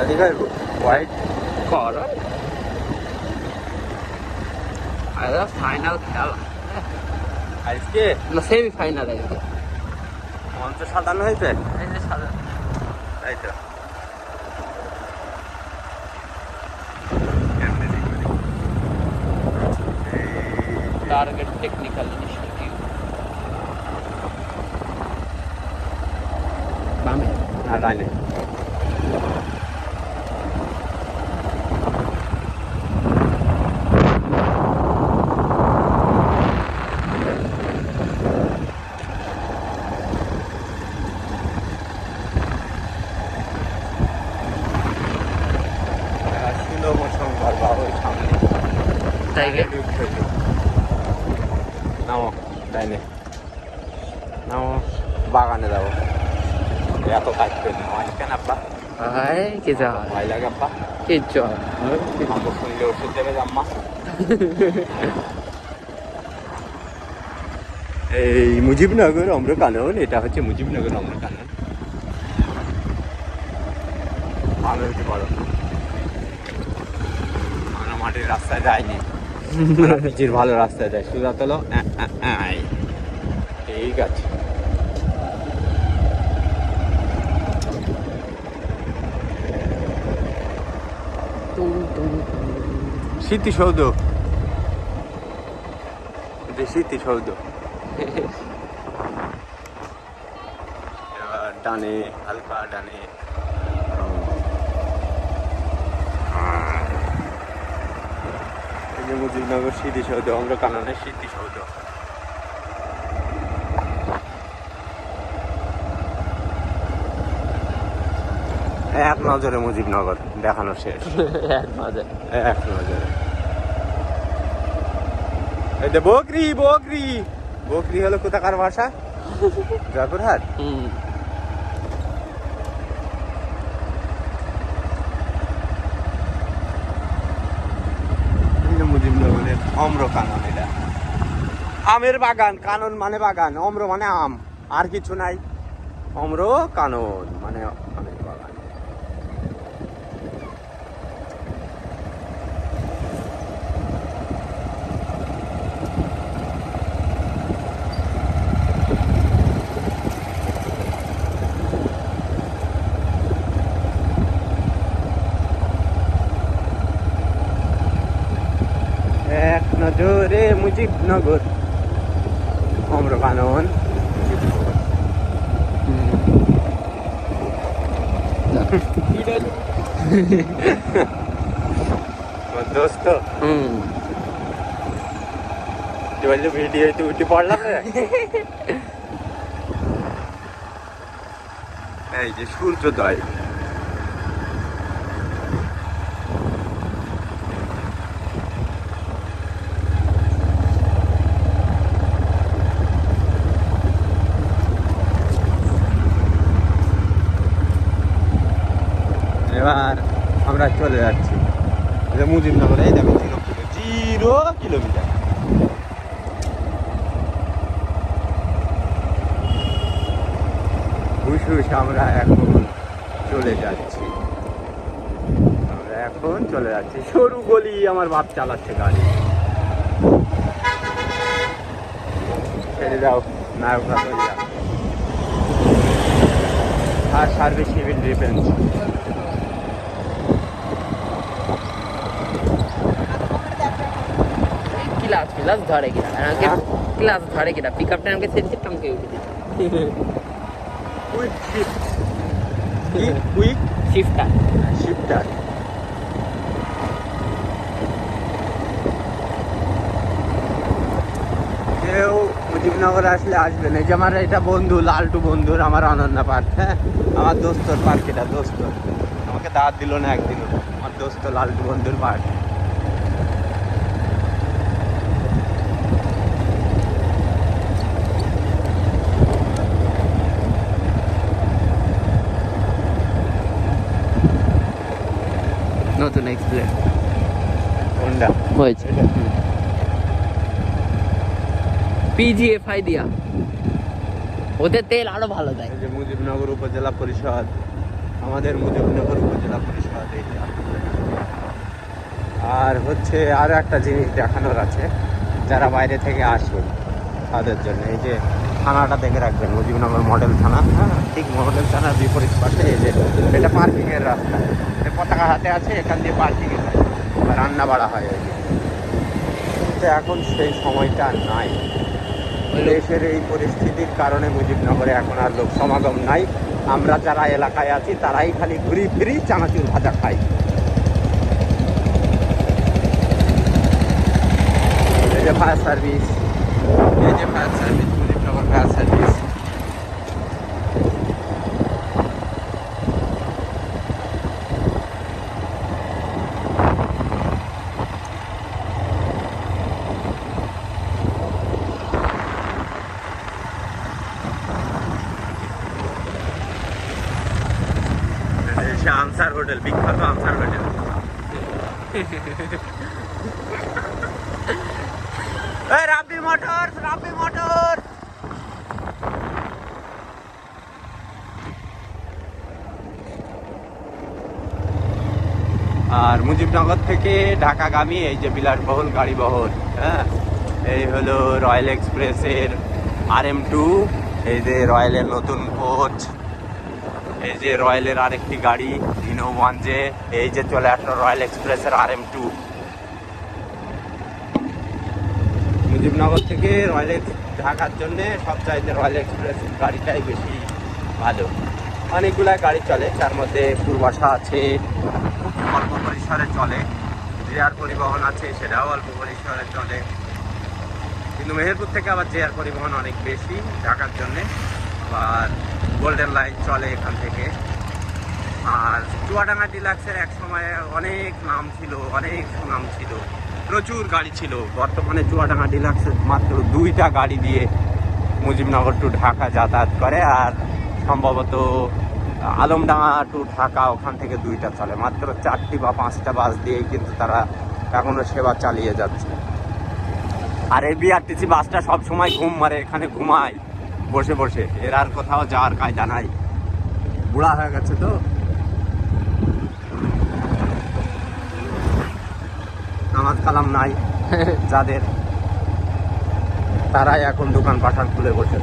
দাদি খাইবো হোয়াইট কর আরে ফাইনাল খেলা আজকে না সেমি ফাইনাল আজকে মঞ্চ সাজানো হয়েছে? সাদা তাই তো? টার্গেট টেকনিক্যাল ইনিশিয়েটিভ বামে না ডাইনে গে নামো ডাইনে নামো বাগানে যাব এত কাজ করে দিন কেন আব্বা ভাই কিছু হয় ভয় লাগে কিচ্ছু হয় আমাকে শুনলে ওষুধ দেবে আম্মা এই মুজিবনগর অম্রকানন এটা হচ্ছে মুজিবনগর অম্র কানন ভালো হচ্ছে বড় আমরা মাটির রাস্তায় যাইনি আমরা পিচের ভালো রাস্তায় তোলো আ, আ, ঠিক আছে। স্মৃতিসৌধ। এটা স্মৃতিসৌধ। ডানে হালকা ডানে। যে মুজিবনগর স্মৃতিসৌধ অঙ্গ কাননের স্মৃতিসৌধ এক নজরে মুজিবনগর দেখানো শেষ। এক মজা এক নজরে। এই যে বকরি বকরি। বকরি হলো কোথাকার ভাষা? জয়পুরহাট হুম এই যে মুজিবনগরের অম্র কানন এটা। আমের বাগান, কানন মানে বাগান, অম্র মানে আম। আর কিছু নাই। অম্র কানন মানে আমের বাগান এক নজরে মুজিবনগর অম্র কানন আমার দোস্ত হুম তুই বললি ভিডিও তুই উঠে পড়লাম রে এই যে সূর্যোদয় আমরা চলে যাচ্ছি। এটা মুজিবনগরে দেখো, জিরো কিলো, জিরো কিলোমিটার। হুস হুস আমরা এখন চলে যাচ্ছি। আমরা এখন চলে যাচ্ছি। সরু গলি আমার বাপ চালাচ্ছে গাড়ি। ছেড়ে দাও, নায়ক আর service, civil defence. Class class ধরে কিনা। আমাকে? ক্লাস ধরে কিনা। পিক আপটা আমাকে সেন্সিটিভ আমাকে উঠে দিচ্ছে কুইক শিফট কি কুইক শিফটটা শিফটার কেউ মুজিবনগরে আসলে আসবেন এই যে আমার এটা বন্ধু লালটু বন্ধুর আমার অনন্যা পার্ক হ্যাঁ? আমার দোস্তর পার্ক এটা দোস্তর। আমাকে দাঁত দিল না একদিনও। আমার দোস্ত লালটু বন্ধুর পার্ক। এক্সপ্লেন কোনটা হয়েছে। পিজিএফআই দিয়া। ওদের তেল আরও ভালো দেয়। যে মুজিবনগর উপজেলা পরিষদ আমাদের মুজিবনগর উপজেলা পরিষদ এইটা আর হচ্ছে আরও একটা জিনিস দেখানোর আছে যারা বাইরে থেকে আসে তাদের জন্য। এই যে থানাটা দেখে রাখবেন, মুজিবনগর মডেল থানা। হ্যাঁ ঠিক মডেল থানার বিপরীত পাশে এই যে, এটা পার্কিং এর রাস্তা পতাকা হাতে আছে, এখান দিয়ে পার্কিং রান্না বাড়া হয় ওই কিন্তু এখন সেই সময়টা নাই। দেশের এই পরিস্থিতির কারণে মুজিবনগরে এখন আর লোক সমাগম নাই। আমরা যারা এলাকায় আছি, তারাই খালি ঘুরি ফিরি চানাচুর ভাজা খাই। এই যে ফায়ার সার্ভিস এই যে fire service service Ansar hotel বিখ্যাত Ansar hotel Rabbi motors Rabbi motors আর মুজিবনগর থেকে ঢাকাগামী এই যে বিলাসবহুল গাড়ি বহর হ্যাঁ? এই হলো রয়্যাল এক্সপ্রেসের আর এম টু, এই যে রয়্যালের নতুন কোচ, এই যে রয়্যালের আরেকটি গাড়ি ইনো ওয়ান যে এই যে চলে আসলো রয়্যাল এক্সপ্রেসের আর এম টু। মুজিবনগর থেকে রয়্যাল, ঢাকার জন্য সবচাইতে রয়্যাল এক্সপ্রেস গাড়িটাই বেশি ভালো। অনেকগুলা গাড়ি চলে তার মধ্যে পূর্বাশা আছে অল্প পরিসরে চলে জেয়ার পরিবহন আছে, সেটাও অল্প পরিসরে চলে। কিন্তু মেহেরপুর থেকে আবার জেয়ার পরিবহন অনেক বেশি, ঢাকার জন্যে। আবার গোল্ডেন লাইন চলে এখান থেকে। আর চুয়াডাঙ্গা ডিলাক্সের এক সময় অনেক নাম ছিল, অনেক সুনাম ছিল। প্রচুর গাড়ি ছিল। বর্তমানে চুয়াডাঙ্গা ডিলাক্সের মাত্র দুইটা গাড়ি দিয়ে মুজিবনগর টু ঢাকা যাতায়াত করে। আর সম্ভবত আলমডাঙ্গা টু ঢাকা, ওখান থেকে দুইটা চলে। মাত্র চারটি বা পাঁচটা বাস দিয়েই কিন্তু তারা এখনও সেবা চালিয়ে যাচ্ছে। আর এই বিআরটিসি বাসটা সব সময় ঘুম মারে, এখানে ঘুমায়, বসে বসে। এর আর কোথাও যাওয়ার কায়দা নাই। বুড়া হয়ে গেছে তো। নামাজ কালাম নাই, যাদের। তারাই এখন দোকান পাঠান খুলে বসে